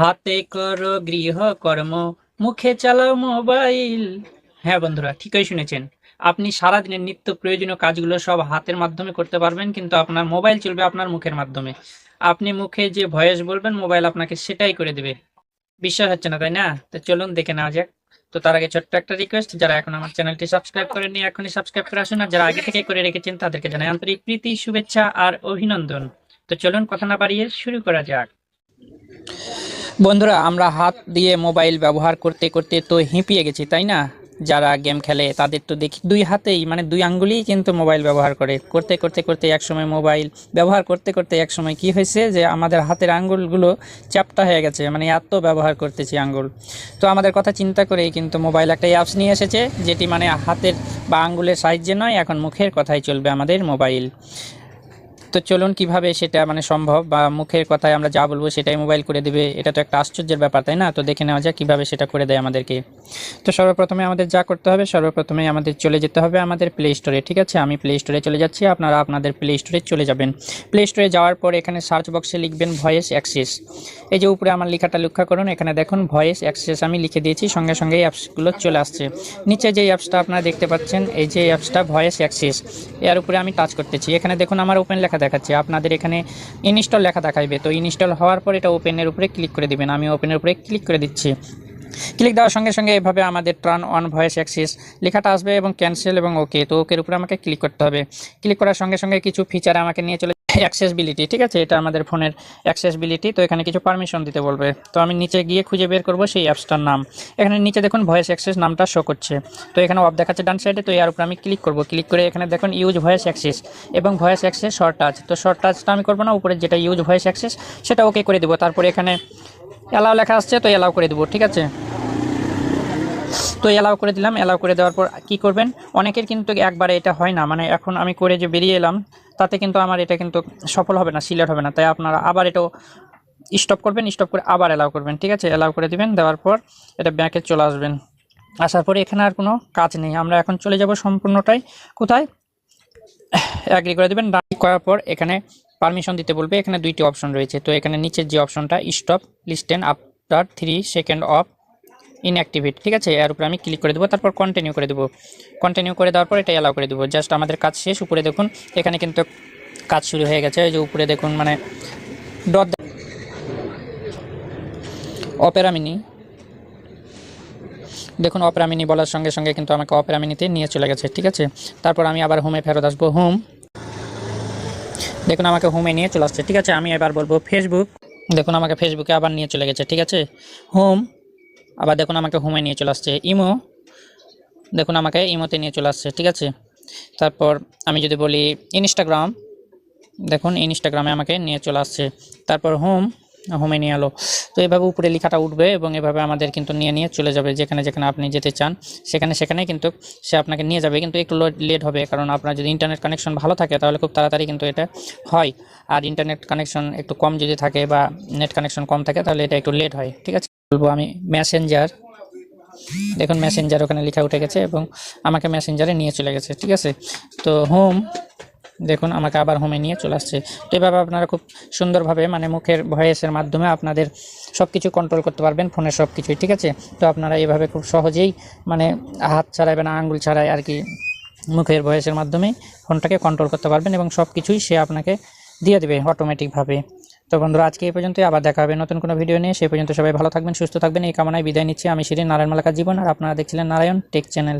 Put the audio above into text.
হাতে করো গৃহকর্ম মুখে চালাও মোবাইল। হ্যাঁ বন্ধুরা, ঠিকই শুনেছেন। আপনি সারাদিনের নিত্য প্রয়োজনীয় কাজগুলো সব হাতের মাধ্যমে করতে পারবেন, কিন্তু আপনার মোবাইল চলবে আপনার মুখের মাধ্যমে। আপনি মুখে যে ভয়েস বলবেন, মোবাইল আপনাকে সেটাই করে দেবে। বিশ্বাস হচ্ছে না, তাই না? তো চলুন দেখে নেওয়া যাক। তো তার আগে ছোট্ট একটা রিকোয়েস্ট যারা এখন আমার চ্যানেলটি সাবস্ক্রাইব করেননি, এখনই সাবস্ক্রাইব করে আসুন। আর যারা আগে থেকে করে রেখেছেন, তাদেরকে জানাই আন্তরিক প্রীতি, শুভেচ্ছা আর অভিনন্দন। তো চলুন কথা না বাড়িয়ে শুরু করা যাক। বন্ধুরা, আমরা হাত দিয়ে মোবাইল ব্যবহার করতে করতে তো হিঁপিয়ে গেছি, তাই না? যারা গেম খেলে, তাদের তো দেখি দুই হাতেই মানে দুই আঙ্গুলেই কিন্তু মোবাইল ব্যবহার করে। করতে করতে করতে একসময় মোবাইল ব্যবহার করতে করতে একসময় কি হয়েছে যে, আমাদের হাতের আঙ্গুলগুলো চ্যাপটা হয়ে গেছে মানে এত ব্যবহার করতেছি আঙ্গুল। তো আমাদের কথা চিন্তা করেই কিন্তু মোবাইল একটা অ্যাপস নিয়ে এসেছে, যেটি মানে হাতের বা আঙ্গুলের সাহায্যে নয়, এখন মুখের কথাই চলবে আমাদের মোবাইল। তো চলুন কীভাবে সেটা মানে সম্ভব বা মুখের কথায় আমরা যা বলব সেটাই মোবাইল করে দেবে, এটা তো একটা আশ্চর্যের ব্যাপার, তাই না? তো দেখে নেওয়া যাক কীভাবে সেটা করে দেয় আমাদেরকে। তো সর্বপ্রথমে আমাদের যা করতে হবে, সর্বপ্রথমে আমাদের চলে যেতে হবে আমাদের প্লে স্টোরে ঠিক আছে? আমি প্লে স্টোরে চলে যাচ্ছি, আপনারা আপনাদের প্লে স্টোরে চলে যাবেন। প্লে স্টোরে যাওয়ার পর এখানে সার্চ বক্সে লিখবেন ভয়েস অ্যাক্সেস এই যে উপরে আমার লেখাটা লক্ষ্য করুন, এখানে দেখুন ভয়েস অ্যাক্সেস আমি লিখে দিয়েছি, সঙ্গে সঙ্গে এই অ্যাপসগুলো চলে আসছে। নিচে যে অ্যাপসটা আপনারা দেখতে পাচ্ছেন, এই যে অ্যাপসটা ভয়েস অ্যাক্সেস এর উপরে আমি টাচ করতেছি। এখানে দেখুন আমার ওপেন লেখা দেখাচ্ছে। আপনাদের এখানে ইনস্টল লেখা দেখাইবে। তো ইনস্টল হওয়ার পর এটা ওপেনের উপরে ক্লিক করে দিবেন। আমি ওপেনের উপরে ক্লিক করে দিচ্ছি। ক্লিক দেওয়ার সঙ্গে সঙ্গে এভাবে আমাদের টার্ন অন ভয়েস অ্যাক্সেস লেখাটা আসবে এবং ক্যান্সেল এবং ওকে। তো ওকের উপরে আমাকে ক্লিক করতে হবে। ক্লিক করার সঙ্গে সঙ্গে কিছু ফিচার আমাকে নিয়ে চলে অ্যাক্সেসবিলিটি ঠিক আছে? এটা আমাদের ফোনের অ্যাক্সেসবিলিটি তো এখানে কিছু পারমিশন দিতে বলবে। তো আমি নিচে গিয়ে খুঁজে বের করব সেই অ্যাপসটার নাম। এখানে নিচে দেখুন ভয়েস অ্যাক্সেস নামটা শো করছে। তো এখানে অফ দেখাচ্ছে ডান সাইডে তো এর উপরে আমি ক্লিক করব। ক্লিক করে এখানে দেখুন ইউজ ভয়েস অ্যাক্সেস এবং ভয়েস অ্যাক্সেস শর্ট টাচ তো শর্ট টাচটা আমি করব না, উপরে যেটা ইউজ ভয়েস অ্যাক্সেস সেটা ওকে করে দেবো। তারপরে এখানে অ্যালাও লেখা আসছে, তো অ্যালাও করে দেবো, ঠিক আছে? তো অ্যালাউ করে দিলাম অ্যালাউ করে দেওয়ার পর কি করবেন? অনেকের কিন্তু একবারে এটা হয় না মানে এখন আমি করে যে বেরিয়ে এলাম, তাতে কিন্তু আমার এটা কিন্তু সফল হবে না সিলেক্ট হবে না, তাই আপনারা আবার এটাও স্টপ করবেন স্টপ করে আবার অ্যালাউ করবেন, ঠিক আছে? অ্যালাউ করে দিবেন, দেওয়ার পর এটা ব্যাকে চলে আসবেন। আসার পরে এখানে আর কোনো কাজ নেই, আমরা এখন চলে যাব সম্পূর্ণটাই। কোথায়? অ্যাগ্রি করে দেবেন ডান করার পর এখানে পারমিশন দিতে বলবে, এখানে দুইটি অপশন রয়েছে, তো এখানে নিচের যে অপশনটা stop listen after three second off inactivate ঠিক আছে? এর উপরে আমি ক্লিক করে দেবো, তারপর কন্টিনিউ করে দেবো। কন্টিনিউ করে দেওয়ার পর এটা অ্যালাউ করে দেবো। জাস্ট আমাদের কাজ শেষ, উপরে দেখুন, এখানে কিন্তু কাজ শুরু হয়ে গেছে। এই যে উপরে দেখুন মানে ডট অপেরা মিনি দেখুন অপেরা মিনি বলার সঙ্গে সঙ্গে কিন্তু আমাকে অপেরা মিনিতে নিয়ে চলে গেছে, ঠিক আছে? তারপর আমি আবার হোমে ফেরত আসব হোম দেখুন, আমাকে হোমে নিয়ে চলে আসছে, ঠিক আছে? আমি এবার বলব ফেসবুক দেখুন, আমাকে ফেসবুকে আবার নিয়ে চলে গেছে, ঠিক আছে? হোম আবার দেখুন আমাকে হোমে নিয়ে চলে আসছে। ইমো, দেখুন আমাকে ইমোতে নিয়ে চলে আসছে, ঠিক আছে? তারপর আমি যদি বলি ইনস্টাগ্রাম দেখুন ইনস্টাগ্রামে আমাকে নিয়ে চলে আসছে। তারপর হোম, হোমে নিয়ে এলো। তো এভাবে উপরে লেখাটা উঠবে এবং এভাবে আমাদের কিন্তু নিয়ে নিয়ে চলে যাবে, যেখানে যেখানে আপনি যেতে চান। সেখানে সেখানে কিন্তু সে আপনাকে নিয়ে যাবে, কিন্তু একটু লেট হবে, কারণ আপনার যদি ইন্টারনেট কানেকশন ভালো থাকে, তাহলে খুব তাড়াতাড়ি কিন্তু এটা হয়। আর ইন্টারনেট কানেকশন একটু কম যদি থাকে বা নেট কানেকশন কম থাকে, তাহলে এটা একটু লেট হয়, ঠিক আছে? বলব আমি মেসেঞ্জার দেখুন মেসেঞ্জার ওখানে লেখা উঠে গেছে এবং আমাকে মেসেঞ্জারে নিয়ে চলে গেছে, ঠিক আছে? তো হোম দেখুন, আমাকে আবার হোমে নিয়ে চলে আসছে। তো এভাবে আপনারা খুব সুন্দরভাবে মানে মুখের ভয়েসের মাধ্যমে আপনাদের সব কিছু কন্ট্রোল করতে পারবেন ফোনের সব কিছুই ঠিক আছে? তো আপনারা এভাবে খুব সহজেই মানে হাত ছাড়াই না আঙ্গুল ছাড়াই আর কি মুখের ভয়েসের মাধ্যমে ফোনটাকে কন্ট্রোল করতে পারবেন এবং সব কিছুই সে আপনাকে দিয়ে দেবে অটোমেটিকভাবে তো বন্ধুরা, আজকে এই পর্যন্তই, আবার দেখা হবে নতুন কোনো ভিডিও নিয়ে। সেই পর্যন্ত সবাই ভালো থাকবেন, সুস্থ থাকবেন। এই কামনায় বিদায় নিচ্ছি। আমি শিরিন, নারায়ণ মালাকার জীবন। আর আপনারা দেখছিলেন নারায়ণ টেক চ্যানেল।